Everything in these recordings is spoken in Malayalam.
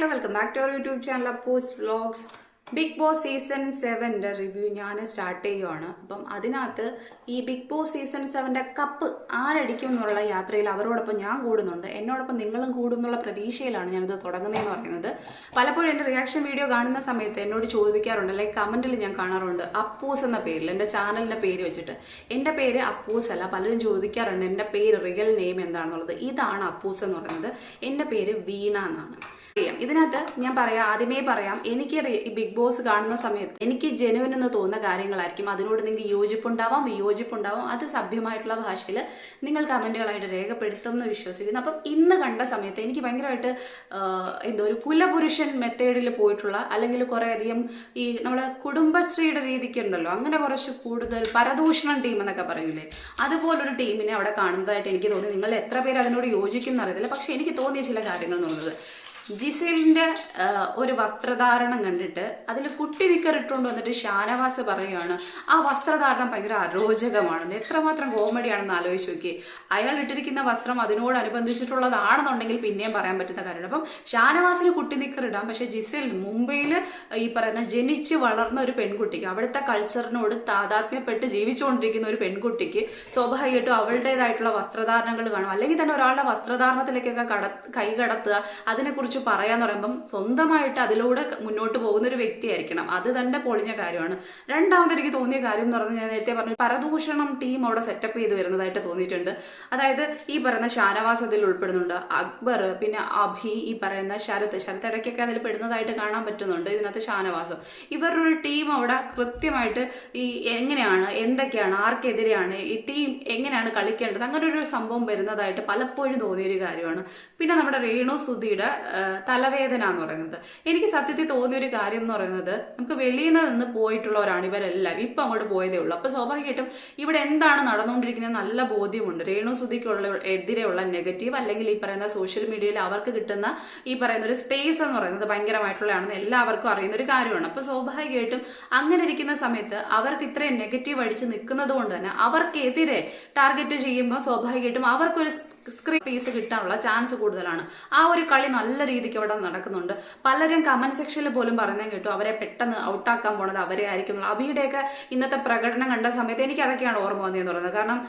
Hello welcome back to our YouTube channel അപ്പോസ് vlogs Bigg Boss season സെവന്റെ റിവ്യൂ ഞാൻ സ്റ്റാർട്ട് ചെയ്യുവാണ്. അപ്പം അതിനകത്ത് ഈ ബിഗ് ബോസ് സീസൺ സെവന്റെ കപ്പ് ആരടിക്കും എന്നുള്ള യാത്രയിൽ അവരോടൊപ്പം ഞാൻ കൂടുന്നുണ്ട്. എന്നോടൊപ്പം നിങ്ങളും കൂടും എന്നുള്ള പ്രതീക്ഷയിലാണ് ഞാനിത് തുടങ്ങുന്നതെന്ന് പറയുന്നത്. പലപ്പോഴും എന്റെ റിയാക്ഷൻ വീഡിയോ കാണുന്ന സമയത്ത് എന്നോട് ചോദിക്കാറുണ്ട്. ലൈക്ക് കമന്റിൽ ഞാൻ കാണാറുണ്ട് അപ്പൂസ് എന്ന പേരിൽ എന്റെ ചാനലിന്റെ പേര് വെച്ചിട്ട്. എന്റെ പേര് അപ്പൂസ് അല്ല പലരും ചോദിക്കാറുണ്ട് എന്റെ പേര് റിയൽ നെയിം എന്താണെന്നുള്ളത്? ഇതാണ് അപ്പൂസ് എന്ന് പറയുന്നത്. എന്റെ പേര് വീണ എന്നാണ്. അറിയാം ഇതിനകത്ത് ഞാൻ പറയാം ആദ്യമേ പറയാം എനിക്ക് ബിഗ് ബോസ് കാണുന്ന സമയത്ത് എനിക്ക് ജനുവൻ എന്ന് തോന്നുന്ന കാര്യങ്ങളായിരിക്കും. അതിനോട് നിങ്ങൾക്ക് യോജിപ്പുണ്ടാവാം വിയോജിപ്പുണ്ടാവാം. അത് സഭ്യമായിട്ടുള്ള ഭാഷയിൽ നിങ്ങൾ കമന്റുകളായിട്ട് രേഖപ്പെടുത്തുമെന്ന് വിശ്വസിക്കുന്നു. അപ്പം ഇന്ന് കണ്ട സമയത്ത് എനിക്ക് ഭയങ്കരമായിട്ട് എന്തോ ഒരു കുലപുരുഷൻ മെത്തേഡിൽ പോയിട്ടുള്ള അല്ലെങ്കിൽ കുറേയധികം ഈ നമ്മുടെ കുടുംബശ്രീയുടെ രീതിക്ക് ഉണ്ടല്ലോ അങ്ങനെ കുറച്ച് കൂടുതൽ പരദൂഷണം ടീം എന്നൊക്കെ പറയൂലേ അതുപോലൊരു ടീമിനെ അവിടെ കാണുന്നതായിട്ട് എനിക്ക് തോന്നി. നിങ്ങൾ എത്ര പേര് അതിനോട് യോജിക്കുന്ന അറിയത്തില്ല. പക്ഷേ എനിക്ക് തോന്നിയ ചില കാര്യങ്ങൾ എന്ന് ആ, ഒരു വസ്ത്രധാരണം കണ്ടിട്ട് അതിൽ കുട്ടി നിക്കർ ഇട്ടുകൊണ്ട് വന്നിട്ട് ഷാനവാസ് പറയുകയാണ് ആ വസ്ത്രധാരണം ഭയങ്കര അരോചകമാണെന്ന്. എത്രമാത്രം കോമഡിയാണെന്ന് ആലോചിച്ച് നോക്കി അയാൾ ഇട്ടിരിക്കുന്ന വസ്ത്രം അതിനോടനുബന്ധിച്ചിട്ടുള്ളതാണെന്നുണ്ടെങ്കിൽ പിന്നെയും പറയാൻ പറ്റുന്ന കാര്യമാണ് അപ്പം ഷാനവാസിന് കുട്ടി നിക്കർ പക്ഷേ ജിസേൽ മുംബൈയിൽ ഈ പറയുന്ന ജനിച്ച് വളർന്ന ഒരു പെൺകുട്ടിക്ക് അവിടുത്തെ കൾച്ചറിനോട് താതാത്മ്യപ്പെട്ട് ജീവിച്ചുകൊണ്ടിരിക്കുന്ന ഒരു പെൺകുട്ടിക്ക് സ്വാഭാവികമായിട്ടും അവളുടേതായിട്ടുള്ള വസ്ത്രധാരണങ്ങൾ കാണും. അല്ലെങ്കിൽ തന്നെ ഒരാളുടെ വസ്ത്രധാരണത്തിലേക്കൊക്കെ കട കൈ കടത്തുക അതിനെക്കുറിച്ച് പറയാന്ന് പറയുമ്പം സ്വന്തമായിട്ട് അതിലൂടെ മുന്നോട്ട് പോകുന്ന ഒരു വ്യക്തിയായിരിക്കണം. അത് തന്നെ പൊളിഞ്ഞ കാര്യമാണ്. രണ്ടാമത് എനിക്ക് തോന്നിയ കാര്യം എന്ന് പറഞ്ഞാൽ ഞാൻ നേരത്തെ പറഞ്ഞു പരദൂഷണം ടീം അവിടെ സെറ്റപ്പ് ചെയ്ത് വരുന്നതായിട്ട് തോന്നിയിട്ടുണ്ട്. അതായത് ഈ പറയുന്ന ഷാനവാസ് അതിൽ ഉൾപ്പെടുന്നുണ്ട് അക്ബർ പിന്നെ അഭി ഈ പറയുന്ന ശരത്. ശരത് ഇടയ്ക്കൊക്കെ അതിൽ പെടുന്നതായിട്ട് കാണാൻ പറ്റുന്നുണ്ട് ഇതിനകത്ത് ഷാനവാസും. ഇവരുടെ ഒരു ടീം അവിടെ കൃത്യമായിട്ട് ഈ എങ്ങനെയാണ് എന്തൊക്കെയാണ് ആർക്കെതിരെയാണ് ഈ ടീം എങ്ങനെയാണ് കളിക്കേണ്ടത് അങ്ങനെ ഒരു സംഭവം വരുന്നതായിട്ട് പലപ്പോഴും തോന്നിയൊരു കാര്യമാണ്. പിന്നെ നമ്മുടെ രേണു സുധിയുടെ തലവേദന എന്ന് പറയുന്നത്. എനിക്ക് സത്യത്തിൽ തോന്നിയ ഒരു കാര്യം എന്ന് പറയുന്നത് നമുക്ക് വെളിയിൽ നിന്ന് പോയിട്ടുള്ളവരാണ് ഇവരെല്ലാം. ഇപ്പം അങ്ങോട്ട് പോയതേ ഉള്ളൂ. അപ്പോൾ സ്വാഭാവികമായിട്ടും ഇവിടെ എന്താണ് നടന്നുകൊണ്ടിരിക്കുന്നത് നല്ല ബോധ്യമുണ്ട്. രേണു സുധിക്കുള്ള എതിരെയുള്ള നെഗറ്റീവ് അല്ലെങ്കിൽ ഈ പറയുന്ന സോഷ്യൽ മീഡിയയിൽ അവർക്ക് കിട്ടുന്ന ഈ പറയുന്ന ഒരു സ്പേസ് എന്ന് പറയുന്നത് ഭയങ്കരമായിട്ടുള്ളതാണെന്ന് എല്ലാവർക്കും അറിയുന്ന ഒരു കാര്യമാണ്. അപ്പോൾ സ്വാഭാവികമായിട്ടും അങ്ങനെ ഇരിക്കുന്ന സമയത്ത് അവർക്ക് ഇത്രയും നെഗറ്റീവ് അടിച്ച് നിൽക്കുന്നത് കൊണ്ട് തന്നെ അവർക്കെതിരെ ടാർഗറ്റ് ചെയ്യുമ്പോൾ സ്വാഭാവികമായിട്ടും അവർക്കൊരു സ്ക്രീൻ സ്പേസ് കിട്ടാനുള്ള ചാൻസ് കൂടുതലാണ്. ആ ഒരു കളി നല്ല രീതിക്ക് അവിടെ നടക്കുന്നുണ്ട്. പലരും കമന്റ് സെക്ഷനിൽ പോലും പറയുന്നത് കേട്ടു അവരെ പെട്ടെന്ന് ഔട്ടാക്കാൻ പോണത് അവരെ ആയിരിക്കും. അബിയുടെയൊക്കെ ഇന്നത്തെ പ്രകടനം കണ്ട സമയത്ത് എനിക്ക് അതൊക്കെയാണ് ഓർമ്മ വന്നതെന്ന് പറയുന്നത്. കാരണം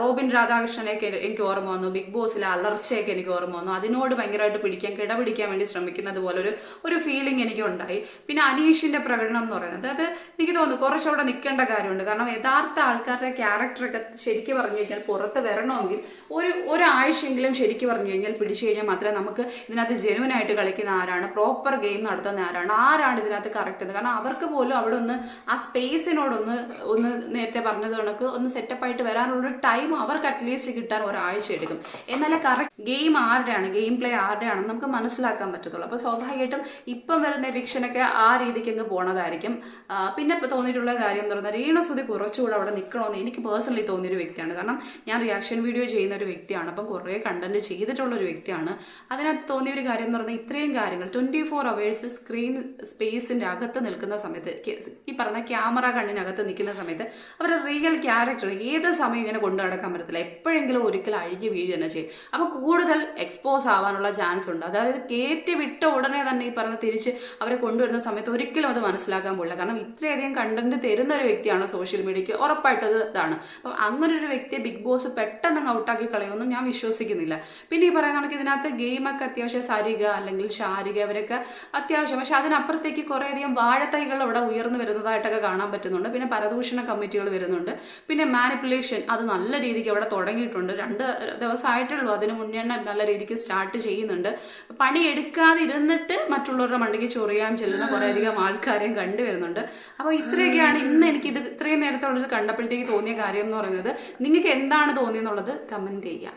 റോബിൻ രാധാകൃഷ്ണനെ എനിക്ക് ഓർമ്മ വന്നു. ബിഗ് ബോസിലെ അലർച്ചയൊക്കെ എനിക്ക് ഓർമ്മ വന്നു. അതിനോട് ഭയങ്കരമായിട്ട് പിടിക്കാൻ കിടപിടിക്കാൻ വേണ്ടി ശ്രമിക്കുന്നത് പോലെ ഒരു ഒരു ഫീലിംഗ് എനിക്ക് ഉണ്ടായി പിന്നെ അനീഷിന്റെ പ്രകടനം എന്ന് പറയുന്നത്. അത് എനിക്ക് തോന്നുന്നു കുറച്ച് അവിടെ നിൽക്കേണ്ട കാര്യമുണ്ട്. കാരണം യഥാർത്ഥ ആൾക്കാരുടെ ക്യാരക്ടറൊക്കെ ശരിക്കും പറഞ്ഞു കഴിഞ്ഞാൽ പുറത്ത് വരണമെങ്കിൽ ഒരു ഒരാഴ്ചയെങ്കിലും ശരിക്കും പറഞ്ഞു കഴിഞ്ഞാൽ പിടിച്ചു കഴിഞ്ഞാൽ മാത്രമേ നമുക്ക് ഇതിനകത്ത് ജെനുവൻ ആയിട്ട് കളിക്കുന്ന ആരാണ് പ്രോപ്പർ ഗെയിം നടത്തുന്ന ആരാണ് ആരാണ് ഇതിനകത്ത് കറക്റ്റ് എന്ന്. കാരണം അവർക്ക് പോലും അവിടെ ഒന്ന് ആ സ്പേസിനോടൊന്ന് ഒന്ന് നേരത്തെ പറഞ്ഞത് കണക്ക് ഒന്ന് സെറ്റപ്പ് ആയിട്ട് വരാനുള്ള ടൈം അവർക്ക് അറ്റ്ലീസ്റ്റ് കിട്ടാൻ ഒരാഴ്ച എടുക്കും. എന്നാലേ കറക്റ്റ് ഗെയിം ആരുടെയാണ് ഗെയിം പ്ലേ ആരുടെയാണെന്ന് നമുക്ക് മനസ്സിലാക്കാൻ പറ്റത്തുള്ളൂ. അപ്പോൾ സ്വാഭാവികമായിട്ടും ഇപ്പം വരുന്ന എവിക്ഷനൊക്കെ ആ രീതിക്ക് അങ്ങ് പോണതായിരിക്കും. പിന്നെ ഇപ്പോൾ തോന്നിയിട്ടുള്ള കാര്യം എന്ന് പറഞ്ഞാൽ രീണസുതി കുറച്ചുകൂടെ അവിടെ നിൽക്കണമെന്ന് എനിക്ക് പേഴ്സണലി തോന്നിയൊരു വ്യക്തിയാണ്. കാരണം ഞാൻ റിയാക്ഷൻ വീഡിയോ ചെയ്യുന്ന ഒരു വ്യക്തിയാണ്. അപ്പം കുറേ കണ്ടന്റ് ചെയ്തിട്ടുള്ള ഒരു വ്യക്തിയാണ്. അതിനകത്ത് തോന്നിയ ഒരു കാര്യം എന്ന് പറഞ്ഞാൽ ഇത്രയും കാര്യങ്ങൾ ട്വന്റി ഫോർ അവേഴ്സ് സ്ക്രീൻ സ്പേസിന്റെ അകത്ത് നിൽക്കുന്ന സമയത്ത് ഈ പറഞ്ഞ ക്യാമറ കണ്ണിനകത്ത് നിൽക്കുന്ന സമയത്ത് അവരുടെ റിയൽ ക്യാരക്ടർ ഏത് സമയം ഇങ്ങനെ കൊണ്ടു നടക്കാൻ പറ്റത്തില്ല. എപ്പോഴെങ്കിലും ഒരിക്കൽ അഴിഞ്ഞു വീഴുക തന്നെ ചെയ്യും അപ്പോൾ കൂടുതൽ എക്സ്പോസ് ആവാനുള്ള ചാൻസ് ഉണ്ട്. അതായത് കയറ്റി വിട്ട ഉടനെ തന്നെ ഈ പറഞ്ഞ തിരിച്ച് അവരെ കൊണ്ടുവരുന്ന സമയത്ത് ഒരിക്കലും അത് മനസ്സിലാക്കാൻ പോകില്ല. കാരണം ഇത്രയധികം കണ്ടന്റ് തരുന്ന ഒരു വ്യക്തിയാണ് സോഷ്യൽ മീഡിയക്ക് ഉറപ്പായിട്ടും അത് ഇതാണ്. അപ്പം അങ്ങനെ ഒരു വ്യക്തിയെ ബിഗ് ബോസ് പെട്ടെന്ന് ഔട്ടാക്കി കളയുമെന്നും ഞാൻ വിശ്വസിക്കുന്നില്ല. പിന്നെ ഈ പറയുന്ന നമുക്ക് ഇതിനകത്ത് ഗെയിമൊക്കെ അത്യാവശ്യം സരിക അല്ലെങ്കിൽ ശാരിക ഇവരൊക്കെ അത്യാവശ്യം. പക്ഷെ അതിനപ്പുറത്തേക്ക് കുറേയധികം വാഴത്തൈകൾ അവിടെ ഉയർന്നു വരുന്നതായിട്ടൊക്കെ കാണാൻ പറ്റുന്നുണ്ട്. പിന്നെ പരദൂഷണ കമ്മിറ്റികൾ വരുന്നുണ്ട്. പിന്നെ മാനിപ്പുലേഷൻ അത് നല്ല രീതിക്ക് അവിടെ തുടങ്ങിയിട്ടുണ്ട്. രണ്ട് ദിവസമായിട്ടുള്ളൂ അതിന് മുന്നേ നല്ല രീതിക്ക് സ്റ്റാർട്ട് ചെയ്യുന്നുണ്ട്. പണിയെടുക്കാതെ ഇരുന്നിട്ട് മറ്റുള്ളവരുടെ മണ്ടിക്ക് ചൊറിയാൻ ചെല്ലുന്ന കുറേയധികം ആൾക്കാരെയും കണ്ടുവരുന്നുണ്ട് അപ്പോൾ ഇത്രയൊക്കെയാണ് ഇന്ന് എനിക്ക് ഇത് ഇത്രയും നേരത്തെ ഉള്ളത് കണ്ടപ്പോഴത്തേക്ക് തോന്നിയ കാര്യം എന്ന് പറയുന്നത്. നിങ്ങൾക്ക് എന്താണ് തോന്നിയെന്നുള്ളത് കമന്റ് ചെയ്യാം